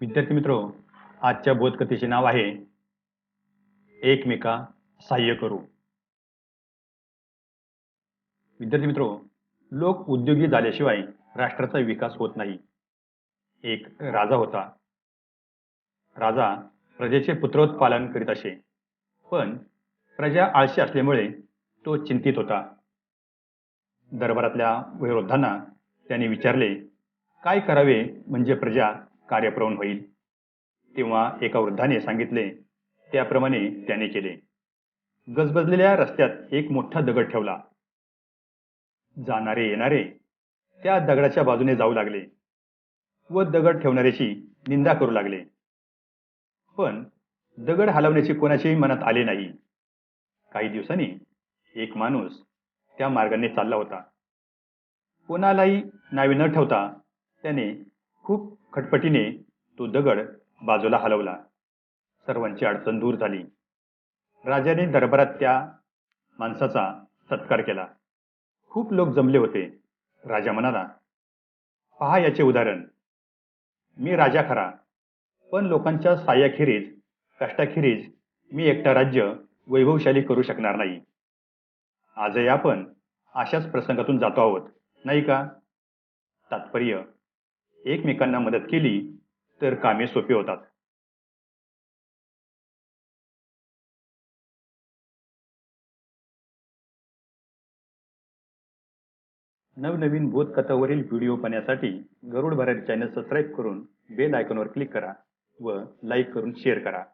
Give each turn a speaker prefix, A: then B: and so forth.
A: विद्यार्थी मित्र आजच्या बोधकथेचे नाव आहे एकमेका सहाय्य करू. विद्यार्थी मित्र लोक उद्योगी झाल्याशिवाय राष्ट्राचा विकास होत नाही. एक राजा होता. राजा प्रजेचे पुत्रोत्पालन करीत असे. पण प्रजा आळशी असल्यामुळे तो चिंतित होता. दरबारातल्या वयोवृद्धांना त्याने विचारले काय करावे म्हणजे प्रजा कार्यप्रवण होईल. तेव्हा एका वृद्धाने सांगितले त्याप्रमाणे त्याने केले. गजबजलेल्या रस्त्यात एक मोठा दगड ठेवला. जाणारे येणारे त्या दगडाच्या बाजूने जाऊ लागले व दगड ठेवणाऱ्याची निंदा करू लागले. पण दगड हलवण्याची कोणाच्याही मनात आले नाही. काही दिवसांनी एक माणूस त्या मार्गाने चालला होता. कोणालाही नावे न ठेवता त्याने खूप खटपटीने तो दगड बाजूला हलवला. सर्वांची अडचण दूर झाली. राजाने दरबारात त्या माणसाचा सत्कार केला. खूप लोक जमले होते. राजा म्हणाला पहा याचे उदाहरण. मी राजा खरा पण लोकांच्या साह्याखेरीज कष्टाखेरीज मी एकटा राज्य वैभवशाली करू शकणार नाही. आजही आपण अशाच प्रसंगातून जातो आहोत नाही का? तात्पर्य एकमेकांना मदत केली तर कामे सोपी होतात. नवनवीन बोधकथावरील व्हिडिओ पाहण्यासाठी गरुड भरारी चॅनल सबस्क्राईब करून बेल आयकॉनवर क्लिक करा व लाईक करून शेअर करा.